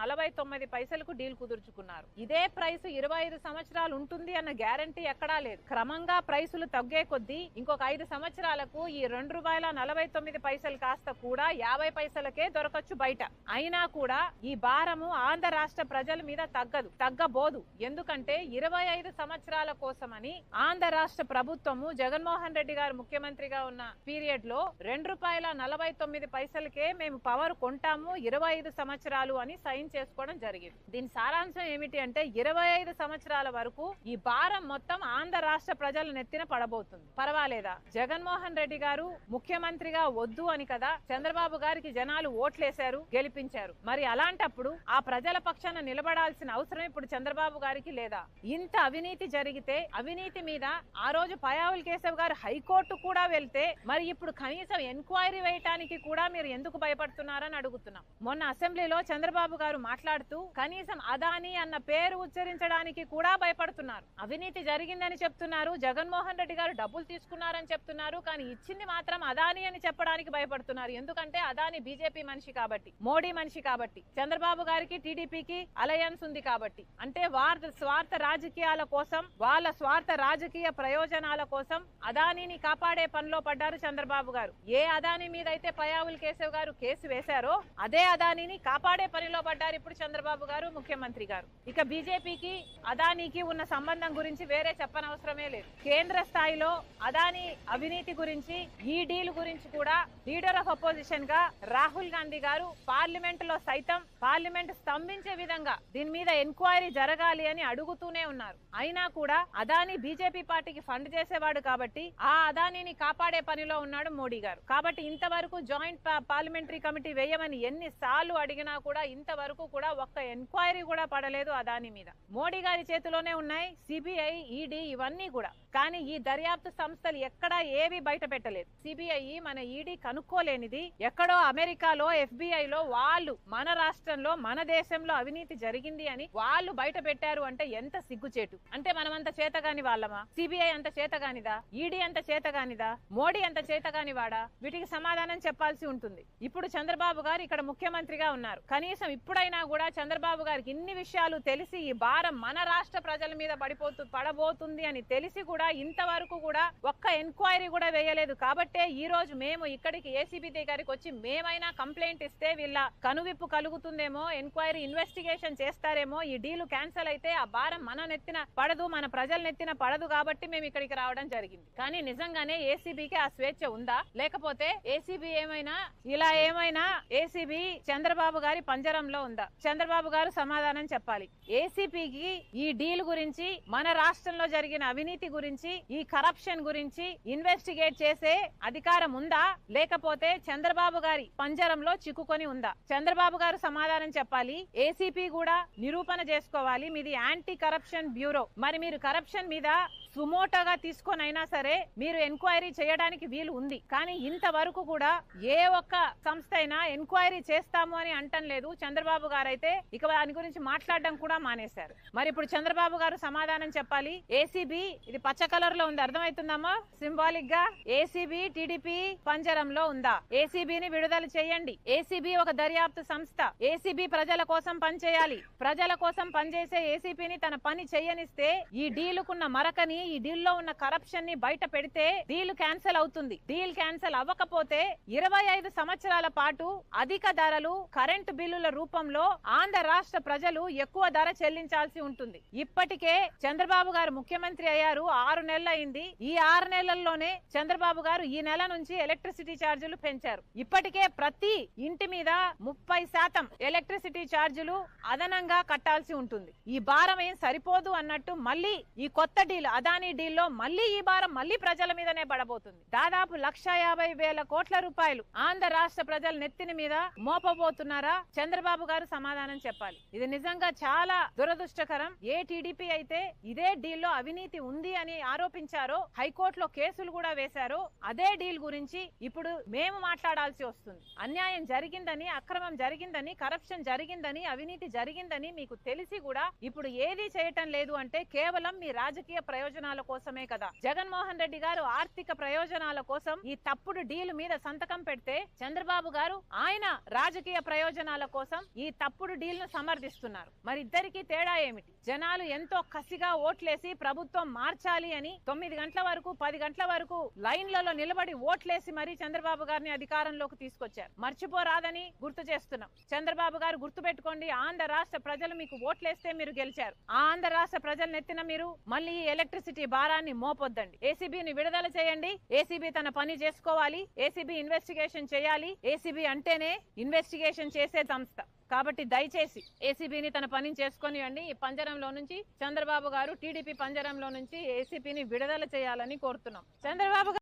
నలభై తొమ్మిది పైసలకు డీల్ కుదుర్చుకున్నారు. ఇదే ప్రైస్ ఇరవై ఐదు సంవత్సరాలు ఉంటుంది అన్న గ్యారంటీ ఎక్కడా లేదు. క్రమంగా ప్రైసులు తగ్గే కొద్దీ ఇంకొక ఐదు సంవత్సరాలకు ఈ రెండు రూపాయల నలభై తొమ్మిది పైసలు కాస్త కూడా యాభై పైసలకే దొరకచ్చు బయట. అయినా కూడా ఈ భారము ఆంధ్ర రాష్ట్ర ప్రజల మీద తగ్గదు తగ్గబోదు. ఎందుకంటే ఇరవై ఐదు సంవత్సరాల కోసమని ఆంధ్ర రాష్ట్ర ప్రభుత్వము జగన్మోహన్ రెడ్డి గారు ముఖ్యమంత్రిగా ఉన్న పీరియడ్లో రెండు రూపాయల నలభై తొమ్మిది పైసలకే మేము పవర్ కొంటాము ఇరవై ఐదు సంవత్సరాలు అని సైన్ చేసుకోవడం జరిగింది. దీని సారాంశం ఏమిటి అంటే ఇరవై ఐదు సంవత్సరాల వరకు ఈ భారం మొత్తం ఆంధ్ర రాష్ట్ర ప్రజల నెత్తిన పడబోతుంది. పర్వాలేదా? జగన్మోహన్ రెడ్డి గారు ముఖ్యమంత్రిగా వద్దు అని కదా చంద్రబాబు గారికి జనాలు ఓట్లేశారు గెలిపించారు. మరి అలాంటప్పుడు ఆ ప్రజల పక్షాన నిలబడాల్సిన అవసరం ఇప్పుడు చంద్రబాబు గారికి లేదా? ఇంత అవినీతి జరిగితే అవినీతి మీద ఆ రోజు పయావుల్ కేశవ్ గారు హైకోర్టు కూడా వెళ్తే మరి ఇప్పుడు కనీసం ఎంక్వైరీ వేయటానికి కూడా మీరు ఎందుకు భయపడుతున్నారని అడుగుతున్నాం. మొన్న అసెంబ్లీలో చంద్రబాబు గారు మాట్లాడుతూ కనీసం అదాని అన్న పేరు ఉచ్చరించడానికి కూడా భయపడుతున్నారు. అవినీతి జరిగిందని చెప్తున్నారు. జగన్మోహన్ రెడ్డి గారు డబ్బులు తీసుకున్నారని చెప్తున్నారు. కానీ ఇచ్చింది మాత్రం అదాని అని చెప్పడానికి భయపడుతున్నారు. ఎందుకంటే అదాని బీజేపీ మనిషి కాబట్టి మోడీ మనిషి కాబట్టి చంద్రబాబు గారికి టీడీపీకి అలయన్స్ ఉంది కాబట్టి. అంటే వారి స్వార్థ రాజకీయాల కోసం వాళ్ళ స్వార్థ రాజకీయ ప్రయోజనాల కోసం అదానిని కాపాడే పనిలో పడ్డారు చంద్రబాబు గారు. ఏ అదాని మీద అయితే పయావుల్ కేశవ్ గారు కేసు వేశారో అదే అదానిని కాపాడే పనిలో పడ్డారు ఇప్పుడు చంద్రబాబు గారు ముఖ్యమంత్రి గారు. ఇక బీజేపీకి అదానీకి ఉన్న సంబంధం గురించి వేరే చెప్పనవసరమే లేదు. కేంద్ర స్థాయిలో అదాని అవినీతి గురించి ఈ డీల్ గురించి కూడా లీడర్ ఆఫ్ అపోజిషన్గా రాహుల్ గాంధీ గారు పార్లమెంట్లో సైతం పార్లమెంట్ స్తంభించే విధంగా దీని మీద ఎంక్వైరీ జరగాలి అని అడుగుతూనే ఉన్నారు. అయినా కూడా అదాని బీజేపీ పార్టీకి ఫండ్ చేసేవాడు కాబట్టి ఆ అదానీని కాపాడే పనిలో ఉన్నాడు మోడీ గారు. కాబట్టి ఇంతవరకు జాయింట్ పార్లమెంటరీ కమిటీ వేయమని ఎన్ని సార్లు అడిగినా కూడా ఇంతవరకు కూడా ఒక్క ఎంక్వైరీ కూడా పడలేదు అదాని మీద. మోడీ గారి చేతిలోనే ఉన్నాయి సిబిఐ ఈడీ ఇవన్నీ కూడా. కానీ ఈ దర్యాప్తు సంస్థలు ఎక్కడా ఏవి బయట పెట్టలేదు. సిబిఐ మన ఈడీ కనుక్కోలేనిది. ఎక్కడో అమెరికాలో ఎఫ్బిఐ లో వాళ్ళు మన రాష్ట్రంలో మన దేశంలో అవినీతి జరిగింది అని వాళ్ళు బయట పెట్టారు అంటే ఎంత సిగ్గుచేటు? అంటే మనమంత చేతగాని వాళ్ళమా? సిబిఐ అంత చేతగానిదా? ఈడీ అంత చేతగానిదా? మోడీ అంత చేతగాని వాడా వీటికి సమాధానం చెప్పాల్సి ఉంటుంది. ఇప్పుడు చంద్రబాబు గారు ఇక్కడ ముఖ్యమంత్రిగా ఉన్నారు. కనీసం ఇప్పుడైనా కూడా చంద్రబాబు గారికి ఇన్ని విషయాలు తెలిసి ఈ భారం మన రాష్ట్ర ప్రజల మీద పడిపోతు పడబోతుంది అని తెలిసి కూడా ఇంతవరకు కూడా ఒక్క ఎంక్వైరీ కూడా వేయలేదు. కాబట్టే ఈ రోజు మేము ఇక్కడికి ఏసీబీ దగ్గరికి వచ్చి మేమైనా కంప్లైంట్ ఇస్తే వీళ్ళ కనువిప్పు కలుగుతుందేమో ఎంక్వైరీ ఇన్వెస్టిగేషన్ చేస్తారేమో ఈ డీలు క్యాన్సిల్ అయితే ఆ భారం మన నెత్తిన పడదు మన ప్రజల నెత్తిన పడదు కాబట్టి మేము ఇక్కడికి రావడం జరిగింది. కానీ నిజంగానే ఏసీబీకి ఆ స్వేచ్ఛ ఉందా? లేకపోతే ఏసీబీ ఏమైనా ఇలా ఏమైనా ఏసీబీ చంద్రబాబు గారి పంజరంలో ఉందా? చంద్రబాబు గారు సమాధానం చెప్పాలి. ఏసీపీకి ఈ డీల్ గురించి మన రాష్ట్రంలో జరిగిన అవినీతి గురించి ఈ కరప్షన్ గురించి ఇన్వెస్టిగేట్ చేసే అధికారం ఉందా? లేకపోతే చంద్రబాబు గారి పంజరంలో చిక్కుకొని ఉందా? చంద్రబాబు గారు సమాధానం చెప్పాలి. ఏసీపీ కూడా నిరూపణ చేసుకోవాలి. మీది యాంటీ కరప్షన్ బ్యూరో మరి మీరు కరప్షన్ మీద సుమోటోగా తీసుకొని అయినా సరే మీరు ఎంక్వైరీ చేయడానికి వీలు ఉంది. కానీ ఇంతవరకు కూడా ఏ ఒక్క సంస్థ అయినా ఎంక్వైరీ చేస్తాము అని అంటం లేదు. చంద్రబాబు గారు అయితే ఇక దాని గురించి మాట్లాడడం కూడా మానేశారు. మరి ఇప్పుడు చంద్రబాబు గారు సమాధానం చెప్పాలి. ఏసీబీ ఇది పచ్చ కలర్లో ఉంది. అర్థమవుతుందమ్మా? సింబాలిక్గా ఏసీబీ టీడీపీ పంజరంలో ఉందా? ఏసీబీని విడుదల చేయండి. ఏసీబీ ఒక దర్యాప్తు సంస్థ. ఏసీబీ ప్రజల కోసం పనిచేయాలి. ప్రజల కోసం పనిచేసే ఏసీబీని తన పని చేయనిస్తే ఈ డీలుకున్న మరకని ఈ డీల్లో ఉన్న కరప్షన్ని బయట పెడితే డీల్ క్యాన్సిల్ అవుతుంది. డీల్ క్యాన్సిల్ అవ్వకపోతే ఇరవై ఐదు సంవత్సరాల పాటు అధిక ధరలు కరెంటు బిల్లుల రూపంలో ఆంధ్ర రాష్ట్ర ప్రజలు ఎక్కువ ధర చెల్లించాల్సి ఉంటుంది. ఇప్పటికే చంద్రబాబు గారు ముఖ్యమంత్రి అయ్యారు ఆరు నెలలైంది. అయింది ఈ ఆరు నెలల్లోనే చంద్రబాబు గారు ఈ నెల నుంచి ఎలక్ట్రిసిటీ ఛార్జీలు పెంచారు. ఇప్పటికే ప్రతి ఇంటి మీద ముప్పై శాతం ఎలక్ట్రిసిటీ ఛార్జీలు అదనంగా కట్టాల్సి ఉంటుంది. ఈ భారం ఏం సరిపోదు అన్నట్టు మళ్ళీ ఈ కొత్త డీల్ అదానీ డీల్లో మళ్ళీ మళ్ళీ ఈ భారం మళ్ళీ ప్రజల మీదనే పడబోతుంది. దాదాపు లక్ష యాభై వేల కోట్ల రూపాయలు ఆంధ్ర రాష్ట్ర ప్రజల నెత్తిన మీద మోపబోతున్నారా? చంద్రబాబు గారు సమాధానం చెప్పాలి. ఇది నిజంగా చాలా దురదృష్టకరం. ఏ టీడీపీ అయితే ఇదే డీల్లో అవినీతి ఉంది అని ఆరోపించారో హైకోర్టులో కేసులు కూడా వేశారో అదే డీల్ గురించి ఇప్పుడు మేము మాట్లాడాల్సి వస్తుంది. అన్యాయం జరిగిందని అక్రమం జరిగిందని కరప్షన్ జరిగిందని అవినీతి జరిగిందని మీకు తెలిసి కూడా ఇప్పుడు ఏది చేయటం లేదు అంటే కేవలం మీ రాజకీయ ప్రయోజనం ప్రయోజనాల కోసమే కదా. జగన్మోహన్ రెడ్డి గారు ఆర్థిక ప్రయోజనాల కోసం ఈ తప్పుడు డీల్ మీద సంతకం పెడితే చంద్రబాబు గారు ఆయన రాజకీయ ప్రయోజనాల కోసం ఈ తప్పుడు డీల్ను సమర్థిస్తున్నారు. మరి ఇద్దరికి తేడా ఏమిటి? జనాలు ఎంతో కసిగా ఓట్లేసి ప్రభుత్వం మార్చాలి అని తొమ్మిది గంటల వరకు పది గంటల వరకు లైన్లలో నిలబడి ఓట్లేసి మరీ చంద్రబాబు గారిని అధికారంలోకి తీసుకొచ్చారు. మర్చిపోరాదని గుర్తు చేస్తున్నాం. చంద్రబాబు గారు గుర్తు పెట్టుకోండి ఆంధ్ర రాష్ట్ర ప్రజలు మీకు ఓట్లేస్తే మీరు గెలిచారు. ఆంధ్ర రాష్ట్ర ప్రజలు నెత్తిన మీరు మళ్ళీ ఎలక్ట్రిసిటీ ఎలక్ట్రిసిటీ భారాన్ని మోపొద్దండి. ఏసీబీని విడుదల చేయండి. ఏసీబీ తన పని చేసుకోవాలి. ఏసీబీ ఇన్వెస్టిగేషన్ చేయాలి. ఏసీబీ అంటేనే ఇన్వెస్టిగేషన్ చేసే సంస్థ. కాబట్టి దయచేసి ఏసీబీని తన పని చేసుకొనివ్వండి ఈ పంజరంలో నుంచి చంద్రబాబు గారు టీడీపీ పంజరంలో నుంచి ఏసీపీని విడుదల చేయాలని కోరుతున్నాం. చంద్రబాబు